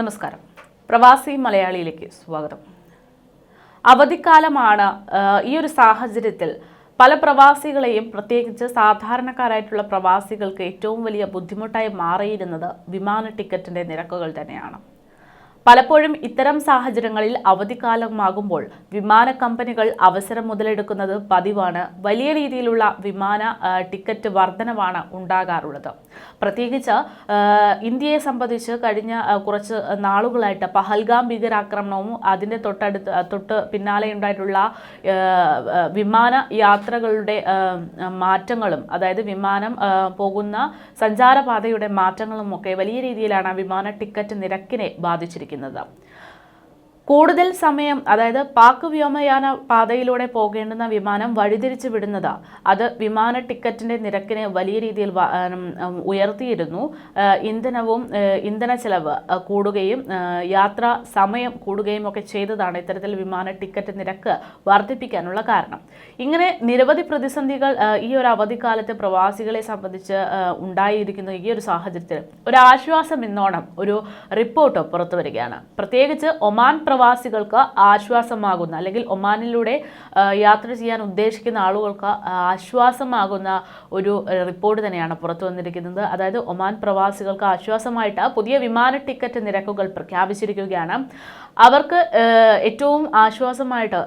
നമസ്കാരം. പ്രവാസി മലയാളിയിലേക്ക് സ്വാഗതം. അവധിക്കാലമാണ് ഈ ഒരു സാഹചര്യത്തിൽ പല പ്രവാസികളെയും പ്രത്യേകിച്ച് സാധാരണക്കാരായിട്ടുള്ള പ്രവാസികൾക്ക് ഏറ്റവും വലിയ ബുദ്ധിമുട്ടായി മാറിയിരുന്നത് വിമാന ടിക്കറ്റിന്റെ നിരക്കുകൾ തന്നെയാണ്. പലപ്പോഴും ഇത്തരം സാഹചര്യങ്ങളിൽ അവധിക്കാലമാകുമ്പോൾ വിമാന കമ്പനികൾ അവസരം മുതലെടുക്കുന്നത് പതിവാണ്. വലിയ രീതിയിലുള്ള വിമാന ടിക്കറ്റ് വർധനവാണ് ഉണ്ടാകാറുള്ളത്. പ്രത്യേകിച്ച് ഇന്ത്യയെ സംബന്ധിച്ച് കഴിഞ്ഞ കുറച്ച് നാളുകളായിട്ട് പഹൽഗാം ഭീകരാക്രമണവും അതിന്റെ തൊട്ടടുത്ത് തൊട്ട് പിന്നാലെ ഉണ്ടായിട്ടുള്ള വിമാന യാത്രകളുടെ മാറ്റങ്ങളും അതായത് വിമാനം പോകുന്ന സഞ്ചാരപാതയുടെ മാറ്റങ്ങളും ഒക്കെ വലിയ രീതിയിലാണ് വിമാന ടിക്കറ്റ് നിരക്കിനെ ബാധിച്ചിരിക്കുന്നത്. പ്രവർത്തിക്കുന്നത് കൂടുതൽ സമയം അതായത് പാക് വ്യോമയാന പാതയിലൂടെ പോകേണ്ടുന്ന വിമാനം വഴിതിരിച്ചു വിടുന്നത്. അത് വിമാന ടിക്കറ്റിന്റെ നിരക്കിനെ വലിയ രീതിയിൽ ഉയർത്തിയിരുന്നു. ഇന്ധനവും ഇന്ധന ചെലവ് കൂടുകയും യാത്ര സമയം കൂടുകയും ഒക്കെ ചെയ്തതാണ് ഇത്തരത്തിൽ വിമാന ടിക്കറ്റ് നിരക്ക് വർദ്ധിപ്പിക്കാനുള്ള കാരണം. ഇങ്ങനെ നിരവധി പ്രതിസന്ധികൾ ഈ ഒരു അവധിക്കാലത്ത് പ്രവാസികളെ സംബന്ധിച്ച് ഉണ്ടായിരിക്കുന്ന ഈ ഒരു സാഹചര്യത്തിൽ. ഒരു ആശ്വാസം എന്നോണം ഒരു റിപ്പോർട്ട് പുറത്തു വരികയാണ്. പ്രത്യേകിച്ച് ഒമാൻ പ്രവാസികൾക്ക് ആശ്വാസമാകുന്ന അല്ലെങ്കിൽ ഒമാനിലൂടെ യാത്ര ചെയ്യാൻ ഉദ്ദേശിക്കുന്ന ആളുകൾക്ക് ആശ്വാസമാകുന്ന ഒരു റിപ്പോർട്ട് തന്നെയാണ് പുറത്തു വന്നിരിക്കുന്നത്. അതായത് ഒമാൻ പ്രവാസികൾക്ക് ആശ്വാസമായിട്ട് പുതിയ വിമാന ടിക്കറ്റ് നിരക്കുകൾ പ്രഖ്യാപിച്ചിരിക്കുകയാണ്. അവർക്ക് ഏറ്റവും ആശ്വാസമായിട്ട്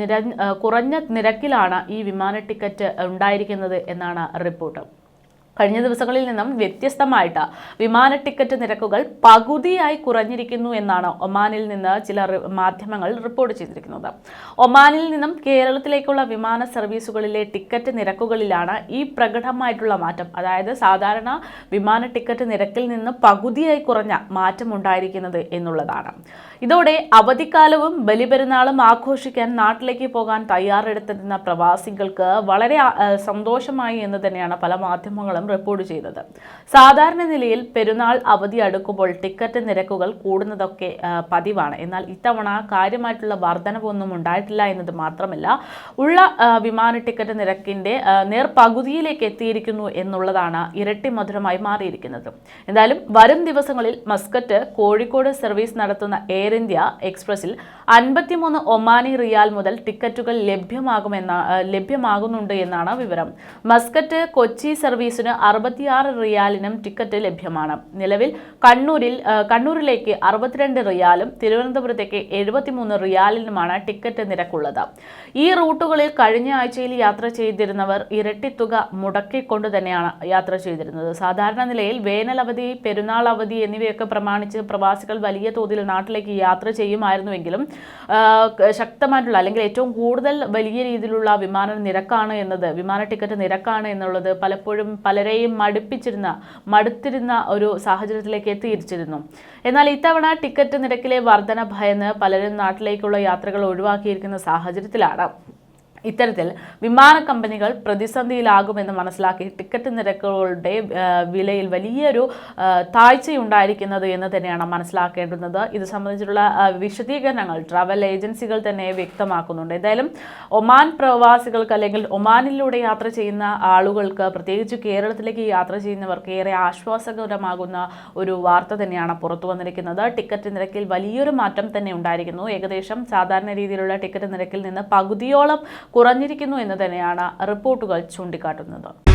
നിര കുറഞ്ഞ നിരക്കിലാണ് ഈ വിമാന ടിക്കറ്റ് ഉണ്ടായിരിക്കുന്നത് എന്നാണ് റിപ്പോർട്ട്. കഴിഞ്ഞ ദിവസങ്ങളിൽ നിന്നും വ്യത്യസ്തമായിട്ട് വിമാന ടിക്കറ്റ് നിരക്കുകൾ പകുതിയായി കുറഞ്ഞിരിക്കുന്നു എന്നാണ് ഒമാനിൽ നിന്ന് ചില മാധ്യമങ്ങൾ റിപ്പോർട്ട് ചെയ്തിരിക്കുന്നത്. ഒമാനിൽ നിന്നും കേരളത്തിലേക്കുള്ള വിമാന സർവീസുകളിലെ ടിക്കറ്റ് നിരക്കുകളിലാണ് ഈ പ്രകടമായിട്ടുള്ള മാറ്റം. അതായത് സാധാരണ വിമാന ടിക്കറ്റ് നിരക്കിൽ നിന്ന് പകുതിയായി കുറഞ്ഞ മാറ്റം ഉണ്ടായിരിക്കുന്നത് എന്നുള്ളതാണ്. ഇതോടെ അവധിക്കാലവും ബലിപെരുന്നാളും ആഘോഷിക്കാൻ നാട്ടിലേക്ക് പോകാൻ തയ്യാറെടുത്തിരുന്ന പ്രവാസികൾക്ക് വളരെ സന്തോഷമായി എന്ന് തന്നെയാണ് പല മാധ്യമങ്ങളും റിപ്പോർട്ട് ചെയ്തത്. സാധാരണ നിലയിൽ പെരുന്നാൾ അവധി അടുക്കുമ്പോൾ ടിക്കറ്റ് നിരക്കുകൾ കൂടുന്നതൊക്കെ പതിവാണ്. എന്നാൽ ഇത്തവണ കാര്യമായിട്ടുള്ള വർധനവൊന്നും ഉണ്ടായിട്ടില്ല എന്നത് മാത്രമല്ല ഉള്ള വിമാന ടിക്കറ്റ് നിരക്കിന്റെ നേർപകുതിയിലേക്ക് നേർ പകുതിയിലേക്ക് എത്തിയിരിക്കുന്നു എന്നുള്ളതാണ് ഇരട്ടി മധുരമായി മാറിയിരിക്കുന്നത്. എന്തായാലും വരും ദിവസങ്ങളിൽ മസ്കറ്റ് കോഴിക്കോട് സർവീസ് നടത്തുന്ന എയർ ഇന്ത്യ എക്സ്പ്രസിൽ അൻപത്തിമൂന്ന് ഒമാനി റിയാൽ മുതൽ ടിക്കറ്റുകൾ ലഭ്യമാകുമെന്ന ലഭ്യമാകുന്നുണ്ട് എന്നാണ് വിവരം. മസ്കറ്റ് കൊച്ചി സർവീസിന് അറുപത്തിയാറ് റിയാലിനും ടിക്കറ്റ് ലഭ്യമാണ്. നിലവിൽ കണ്ണൂരിൽ കണ്ണൂരിലേക്ക് അറുപത്തിരണ്ട് റിയാലും തിരുവനന്തപുരത്തേക്ക് എഴുപത്തിമൂന്ന് റിയാലിനുമാണ് ടിക്കറ്റ് നിരക്കുള്ളത്. ഈ റൂട്ടുകളിൽ കഴിഞ്ഞ ആഴ്ചയിൽ യാത്ര ചെയ്തിരുന്നവർ ഇരട്ടിത്തുക തുക മുടക്കിക്കൊണ്ട് തന്നെയാണ് യാത്ര ചെയ്തിരുന്നത്. സാധാരണ നിലയിൽ വേനൽ അവധി പെരുന്നാൾ അവധി എന്നിവയൊക്കെ പ്രമാണിച്ച് പ്രവാസികൾ വലിയ തോതിൽ നാട്ടിലേക്ക് യാത്ര ചെയ്യുമായിരുന്നുവെങ്കിലും ശക്തമായിട്ടുള്ള അല്ലെങ്കിൽ ഏറ്റവും കൂടുതൽ വലിയ രീതിയിലുള്ള വിമാന നിരക്കാണ് എന്നത് വിമാന ടിക്കറ്റ് നിരക്കാണ് എന്നുള്ളത് പലപ്പോഴും പലരെയും മടുപ്പിച്ചിരുന്ന മടുത്തിരുന്ന ഒരു സാഹചര്യത്തിലേക്ക് എത്തിയിരിച്ചിരുന്നു. എന്നാൽ ഇത്തവണ ടിക്കറ്റ് നിരക്കിലെ വർധന ഭയന്ന് പലരും നാട്ടിലേക്കുള്ള യാത്രകൾ ഒഴിവാക്കിയിരിക്കുന്ന സാഹചര്യത്തിലാണ്. ഇത്തരത്തിൽ വിമാന കമ്പനികൾ പ്രതിസന്ധിയിലാകുമെന്ന് മനസ്സിലാക്കി ടിക്കറ്റ് നിരക്കുകളുടെ വിലയിൽ വലിയൊരു താഴ്ചയുണ്ടായിരിക്കുന്നത് എന്ന് തന്നെയാണ് മനസ്സിലാക്കേണ്ടുന്നത്. ഇത് സംബന്ധിച്ചിട്ടുള്ള വിശദീകരണങ്ങൾ ട്രാവൽ ഏജൻസികൾ തന്നെ വ്യക്തമാക്കുന്നുണ്ട്. എന്തായാലും ഒമാൻ പ്രവാസികൾക്ക് അല്ലെങ്കിൽ ഒമാനിലൂടെ യാത്ര ചെയ്യുന്ന ആളുകൾക്ക് പ്രത്യേകിച്ച് കേരളത്തിലേക്ക് യാത്ര ചെയ്യുന്നവർക്ക് ഏറെ ആശ്വാസകരമാകുന്ന ഒരു വാർത്ത തന്നെയാണ് പുറത്തു വന്നിരിക്കുന്നത്. ടിക്കറ്റ് നിരക്കിൽ വലിയൊരു മാറ്റം തന്നെ ഉണ്ടായിരിക്കുന്നു. ഏകദേശം സാധാരണ രീതിയിലുള്ള ടിക്കറ്റ് നിരക്കിൽ നിന്ന് പകുതിയോളം കുറഞ്ഞിരിക്കുന്നു എന്ന് തന്നെയാണ് റിപ്പോർട്ടുകൾ ചൂണ്ടിക്കാട്ടുന്നത്.